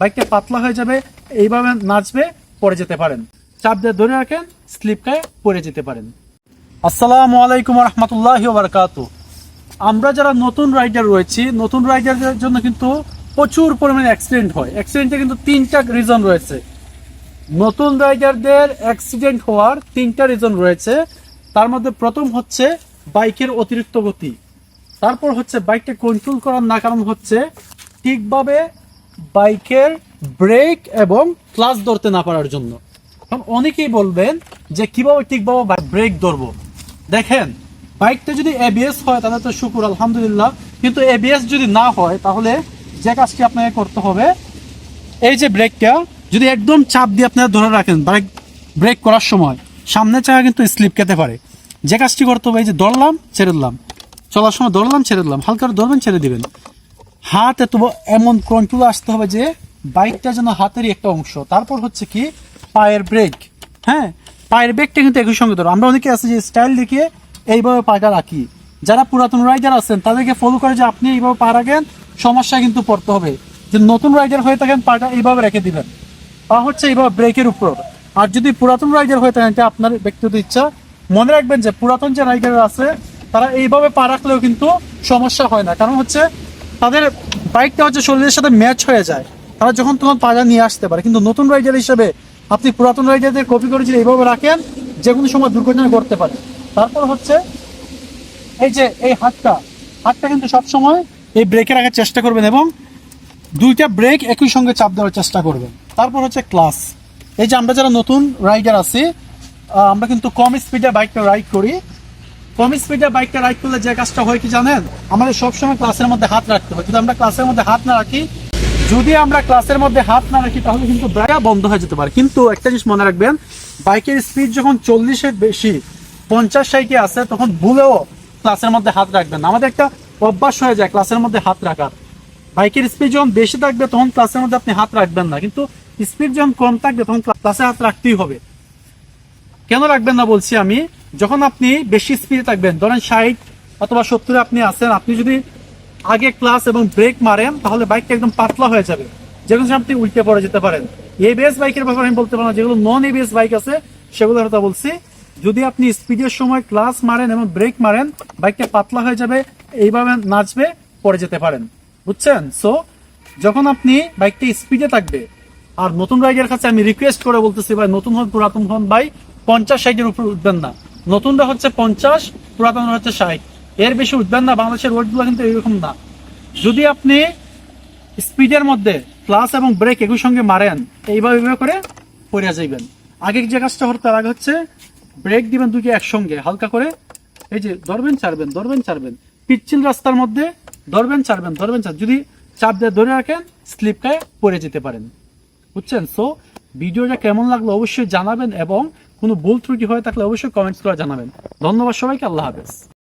বাইকটা পাতলা হয়ে যাবে, এইভাবে নাচবে, পড়ে যেতে পারেন। চাপ দিয়ে ধরে রাখেন স্লিপ খায় পড়ে যেতে পারেন। আসসালামু আলাইকুম রহমতুল্লাহ বারকাত আমরা যারা নতুন রাইডার রয়েছি, নতুন রাইডারদের জন্য কিন্তু প্রচুর পরিমাণে অ্যাক্সিডেন্ট হয়। অ্যাক্সিডেন্টে কিন্তু তিনটা রিজন রয়েছে। নতুন রাইডারদের অ্যাক্সিডেন্ট হওয়ার তিনটা রিজন রয়েছে। তার মধ্যে প্রথম হচ্ছে বাইকের অতিরিক্ত গতি। তারপর হচ্ছে বাইকটা কন্ট্রোল করার না কারণ হচ্ছে। ঠিকভাবে বাইকের ব্রেক এবং ক্লাস ধরতে না পারার জন্য। এখন অনেকেই বলবেন যে কীভাবে ঠিকভাবে ব্রেক ধরবো। দেখেন, বাইকটা যদি এবিএস হয়, তাহলে তো শুকুর, আলহামদুলিল্লাহ। কিন্তু এবিএস যদি না হয়, তাহলে যে কাজটি আপনাকে করতে হবে, এই যে ব্রেকটা, যদি একদম চাপ দিয়ে আপনারা ধরে রাখেন ব্রেক ব্রেক করার সময়, সামনের চাকা কিন্তু স্লিপ খেতে পারে। যে কাজটি করতে হবে, এই যে ধরলাম, ছেড়ে দিলাম। চলার সময় ধরলাম, ছেড়ে দিলাম। হালকা ধরবেন, ছেড়ে দিবেন। হাত এত এমন কন্ট্রোল আসতে হবে যে বাইকটা যেন হাতেরই একটা অংশ। তারপর হচ্ছে কি, পায়ের ব্রেক হ্যাঁ পায়ের ব্রেকটা কিন্তু একই সঙ্গে ধরো। আমরা অনেকে আছে যে স্টাইল দেখিয়ে এইভাবে পাটা রাখি। যারা পুরাতন রাইডার আছেন, তাদেরকে ফলো করে যে আপনি এইভাবে পা রাখেন, সমস্যা কিন্তু পড়তে হবে। যে নতুন রাইডার হয়ে থাকেন, পাটা এইভাবে রেখে দিবেন। পা হচ্ছে এইভাবে ব্রেকের উপর। আর যদি পুরাতন রাইডার হয়ে থাকেন আপনার ব্যক্তিগত ইচ্ছা। মনে রাখবেন যে পুরাতন যে রাইডার আছে, তারা এইভাবে পা রাখলেও কিন্তু সমস্যা হয় না। কারণ হচ্ছে তাদের বাইকটা হচ্ছে শরীরের সাথে ম্যাচ হয়ে যায়। তারা যখন তখন পাজা নিয়ে আসতে পারে, কিন্তু নতুন রাইডার হিসেবে আপনি পুরাতন রাইডারদের কপি করে যদি এইভাবে রাখেন, যে কোনো সময় দুর্ঘটনা করতে পারে। তারপর হচ্ছে এই যে, এই হাতটা হাতটা কিন্তু সবসময় এই ব্রেকে রাখার চেষ্টা করবেন এবং দুইটা ব্রেক একই সঙ্গে চাপ দেওয়ার চেষ্টা করবেন। তারপর হচ্ছে ক্লাস এই যে আমরা যারা নতুন রাইডার আছি আমরা কিন্তু কম স্পিডে বাইকটা রাইড করি। কম স্পিডে বাইকটা রাইড করলে যে কাজটা হয় কি জানেন? আমাদের সবসময় ক্লাসের মধ্যে হাত রাখতে হয়। যদি আমরা ক্লাসের মধ্যে হাত না রাখি, যদি আমরা ক্লাসের মধ্যে হাত না রাখি, তাহলে কিন্তু ব্রেক বন্ধ হয়ে যেতে পারে। কিন্তু একটা জিনিস মনে রাখবেন বাইকের স্পিড যখন চল্লিশের বেশি পঞ্চাশ ষাটে আছে, তখন ভুলেও ক্লাসের মধ্যে হাত রাখবেন আমাদের একটা অভ্যাস হয়ে যায় ক্লাসের মধ্যে হাত রাখার। বাইকের স্পিড যখন বেশি থাকবে, তখন ক্লাসের মধ্যে আপনি হাত রাখবেন না। কিন্তু স্পিড যখন কম থাকবে, তখন ক্লাসে হাত রাখতেই হবে। কেন রাখবেন না বলছি আমি? যখন আপনি বেশি স্পিডে থাকবেন, ধরেন ষাট অথবা সত্তরে আপনি আছেন, আপনি যদি আগে ক্লাস এবং ব্রেক মারেন, তাহলে বাইকটা একদম পাতলা হয়ে যাবে। যেগুলো আপনি উল্টে পড়ে যেতে পারেন। এবিএস বাইকের ব্যাপারে আমি বলতে পারব যেগুলো নন এবিএস বাইক আছে, সেগুলোর কথা বলছি। যদি আপনি স্পিডের সময় ক্লাস মারেন এবং ব্রেক মারেন বাইকটা পাতলা হয়ে যাবে, এইভাবে নাচবে, পড়ে যেতে পারেন। বুঝছেন? সো যখন আপনি বাইকটা স্পিডে থাকবে, আর নতুন রাইডের কাছে আমি রিকোয়েস্ট করে বলতেছি, ভাই, নতুন হন, পুরাতন হন, ভাই, পঞ্চাশ ষাটের উপর উঠবেন না। নতুনটা হচ্ছে পঞ্চাশ পুরাতন হচ্ছে ষাট। এর বেশি উঠবেন না, বাংলাদেশের রোডগুলো কিন্তু এরকম না। যদি আপনি স্পিডের মধ্যে ক্লাস এবং ব্রেক একই সঙ্গে মারেন, এইভাবে করে পড়ে যাইবেন। আগে যে কাজটা তার আগে হচ্ছে ব্রেক দিবেন দুটো একসঙ্গে, হালকা করে। এই যে ধরবেন, ছাড়বেন ধরবেন, ছাড়বেন। পিচ্ছিল রাস্তার মধ্যে ধরবেন, ছাড়বেন, ধরবেন ছাড় যদি চাপ দিয়ে ধরে রাখেন স্লিপ খায় পড়ে যেতে পারেন। বুঝছেন? সো ভিডিওটা কেমন লাগল অবশ্যই জানাবেন এবং কোনো ভুল ত্রুটি হয়ে থাকলে অবশ্যই কমেন্টস করে জানাবেন। ধন্যবাদ সবাইকে, আল্লাহ হাফেজ।